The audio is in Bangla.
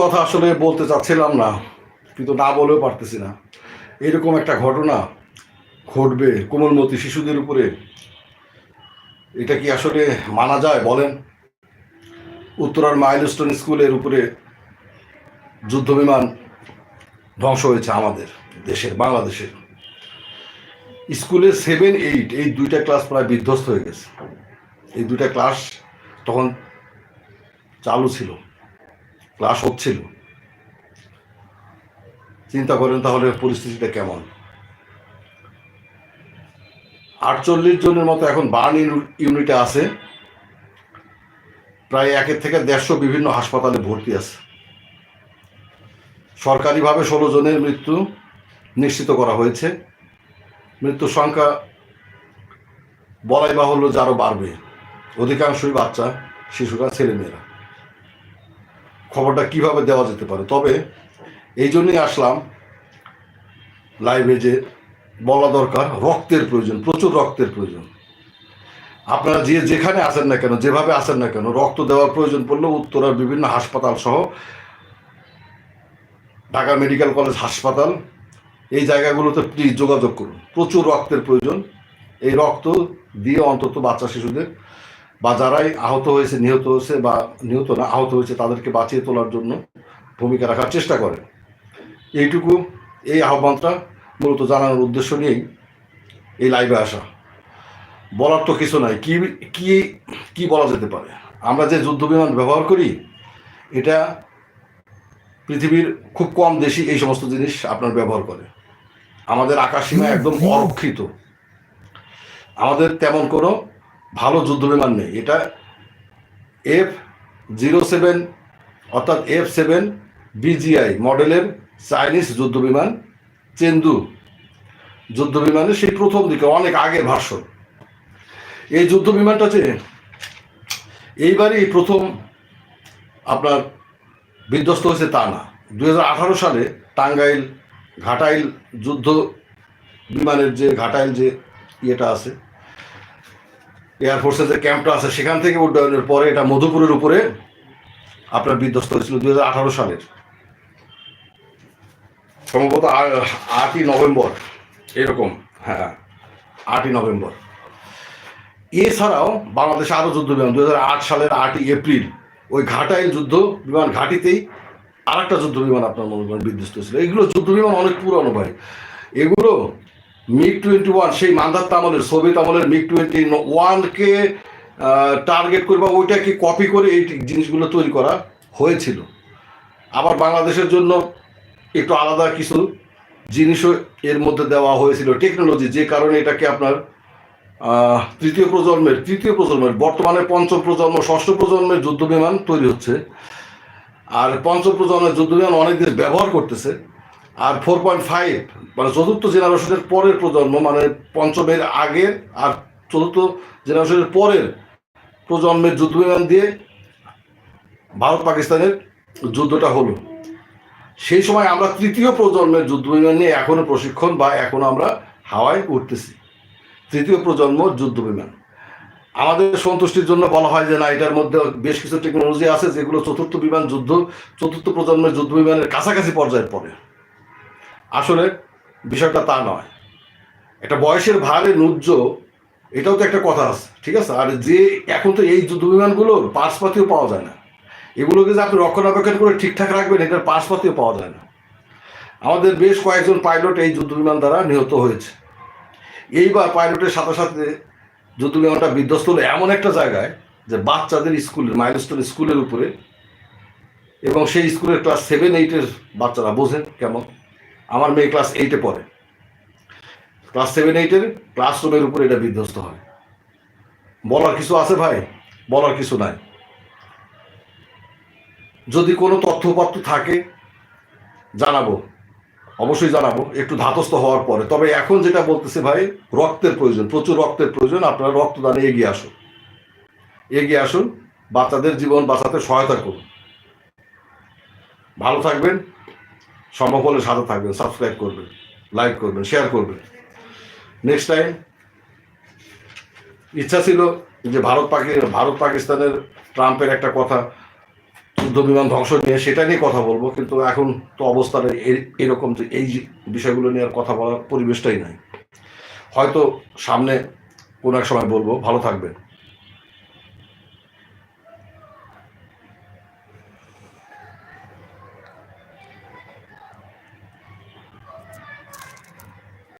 কথা আসলে বলতে চাচ্ছিলাম না, কিন্তু না বলেও পারতেছি না। এরকম একটা ঘটনা ঘটবে কোমলমতি শিশুদের উপরে, এটা কি আসলে মানা যায় বলেন? উত্তরার মাইলস্টোন স্কুলের উপরে যুদ্ধ বিমান ধ্বংস হয়েছে আমাদের দেশের, বাংলাদেশের। স্কুলে সেভেন এইট এই দুইটা ক্লাস প্রায় বিধ্বস্ত হয়ে গেছে। এই দুইটা ক্লাস তখন চালু ছিল। ক্লাস হচ্ছিল। চিন্তা করেন তাহলে পরিস্থিতিটা কেমন? আটচল্লিশ জনের মতো এখন বার্ন ইউনিটে আছে। প্রায় একের থেকে দেড়শো বিভিন্ন হাসপাতালে ভর্তি আছে। সরকারিভাবে ষোলো জনের মৃত্যু নিশ্চিত করা হয়েছে। মৃত্যুর সংখ্যা বলাই বাহুল্য যে আরও বাড়বে। অধিকাংশই বাচ্চা, শিশুরা, ছেলেমেয়েরা। খবরটা কীভাবে দেওয়া যেতে পারে? তবে এই জন্যই আসলাম লাইভে যে বলা দরকার, রক্তের প্রয়োজন, প্রচুর রক্তের প্রয়োজন। আপনারা যে যেখানে আসেন না কেন, যেভাবে আসেন না কেন, রক্ত দেওয়ার প্রয়োজন পড়লে উত্তরার বিভিন্ন হাসপাতাল সহ, ঢাকা মেডিকেল কলেজ হাসপাতাল, এই জায়গাগুলোতে প্লিজ যোগাযোগ করুন। প্রচুর রক্তের প্রয়োজন। এই রক্ত দিয়ে অন্তত বাচ্চা শিশুদের বা যারাই আহত হয়েছে নিহত হয়েছে বা নিহত না আহত হয়েছে তাদেরকে বাঁচিয়ে তোলার জন্য ভূমিকা রাখার চেষ্টা করে। এইটুকু এই আহ্বানটা মূলত জানানোর উদ্দেশ্য নিয়েই এই লাইভে আসা। বলার তো কিছু নাই কি কি কি বলা যেতে পারে? আমরা যে যুদ্ধ বিমান ব্যবহার করি এটা পৃথিবীর খুব কম দেশই এই সমস্ত জিনিস আপনার ব্যবহার করে। আমাদের আকাশ সীমা একদম অরক্ষিত। আমাদের তেমন কোনো ভালো যুদ্ধ বিমান নেই। এটা এফ জিরো সেভেন অর্থাৎ এফ সেভেন বিজিআই মডেলের চাইনিজ যুদ্ধ বিমান চেন্দু যুদ্ধ বিমানের সেই প্রথম দিকে, অনেক আগের ভার্সন। এই যুদ্ধ বিমানটা যে এইবারই প্রথম আপনার বিধ্বস্ত হয়েছে তা না। দু হাজার আঠারো সালে টাঙ্গাইল ঘাটাইল যুদ্ধ বিমানের যে ঘাটাইল যে ইয়েটা আছে এয়ারফোর্সের যে ক্যাম্পটা আছে সেখান থেকে উড্ডয়নের পরে এটা মধুপুরের উপরে আপনার বিধ্বস্ত হয়েছিল আঠারো সালের। সম্ভবত আটই নভেম্বর, এরকম হ্যাঁ আটই নভেম্বর। এছাড়াও বাংলাদেশে আরও যুদ্ধ বিমান, দুই হাজার আট সালের আটই এপ্রিল, ওই ঘাটাইল যুদ্ধ বিমান ঘাটিতেই আর একটা যুদ্ধ বিমান আপনার মনে করেন বিধ্বস্ত ছিল এগুলো যুদ্ধ বিমান অনেক পুরনো ভাই। এগুলো মিগ টোয়েন্টি ওয়ান সেই মান্দাত্তা আমলের সোভিয়েত আমলের মিগ টোয়েন্টি ওয়ানকে টার্গেট করে বা ওইটাকে কপি করে এই জিনিসগুলো তৈরি করা হয়েছিল। আবার বাংলাদেশের জন্য একটু আলাদা কিছু জিনিসও এর মধ্যে দেওয়া হয়েছিল। টেকনোলজি যে কারণে এটাকে আপনার তৃতীয় প্রজন্মের তৃতীয় প্রজন্মের, বর্তমানে পঞ্চম প্রজন্ম, ষষ্ঠ প্রজন্মের যুদ্ধ বিমান তৈরি হচ্ছে। আর পঞ্চম প্রজন্মের যুদ্ধ বিমান অনেক দেশ ব্যবহার করতেছে। আর ফোর পয়েন্ট ফাইভ মানে চতুর্থ জেনারেশনের পরের প্রজন্ম মানে পঞ্চমের আগের আর চতুর্থ জেনারেশনের পরের প্রজন্মের যুদ্ধ বিমান দিয়ে ভারত পাকিস্তানের যুদ্ধটা হলো। সেই সময় আমরা তৃতীয় প্রজন্মের যুদ্ধ বিমান নিয়ে এখনও প্রশিক্ষণ বা এখনও আমরা হাওয়ায় উঠতেছি। তৃতীয় প্রজন্ম যুদ্ধ বিমান। আমাদের সন্তুষ্টির জন্য বলা হয় যে না, এটার মধ্যে বেশ কিছু টেকনোলজি আছে যেগুলো চতুর্থ বিমান যুদ্ধ, চতুর্থ প্রজন্মের যুদ্ধ বিমানের কাছাকাছি পর্যায়ে পড়ে। আসলে বিষয়টা তা নয়। একটা বয়সের ভারে নুজ্জ, এটাও তো একটা কথা আছে, ঠিক আছে? আর যে এখন তো এই যুদ্ধ বিমানগুলোর পার্সপাতিও পাওয়া যায় না। এগুলোকে যে আপনি রক্ষণাবেক্ষণ করে ঠিকঠাক রাখবেন, এটার পার্সপাতিও পাওয়া যায় না। আমাদের বেশ কয়েকজন পাইলট এই যুদ্ধ বিমান দ্বারা নিহত হয়েছে। এইবার পাইলটের সাথে সাথে যুদ্ধ বিমানটা বিধ্বস্ত হলো এমন একটা জায়গায় যে বাচ্চাদের স্কুলের মাইলস্টোন স্কুলের উপরে এবং সেই স্কুলের ক্লাস সেভেন, এইটের বাচ্চারা বোঝেন কেমন। আমার মেয়ে ক্লাস এইটে পড়ে। ক্লাস সেভেন এইটের ক্লাসরুমের উপরে এটা বিধ্বস্ত হয়। বলার কিছু আছে ভাই? বলার কিছু নাই। যদি কোনো তথ্যপত্র থাকে, জানাব। অবশ্যই জানাব। একটু ধাতস্থ হওয়ার পরে। তবে এখন যেটা বলতেছে ভাই, রক্তের প্রয়োজন। প্রচুর রক্তের প্রয়োজন। আপনারা রক্তদানে এগিয়ে আসুন। এগিয়ে আসুন। বাচ্চাদের জীবন বাঁচাতে সহায়তা করুন। ভালো থাকবেন। সম্ভব হলে সাথে থাকবেন সাবস্ক্রাইব করবেন লাইক করবেন শেয়ার করবেন। নেক্সট টাইম ইচ্ছা ছিল যে ভারত পাকি ভারত পাকিস্তানের ট্রাম্পের একটা কথা, যুদ্ধ বিমান ধ্বংস নিয়ে সেটা নিয়ে কথা বলব, কিন্তু এখন তো অবস্থাটা এ- এরকম যে এই বিষয়গুলো নিয়ে আর কথা বলার পরিবেশটাই নাই। হয়তো সামনে কোনো এক সময় বলব। ভালো থাকবেন।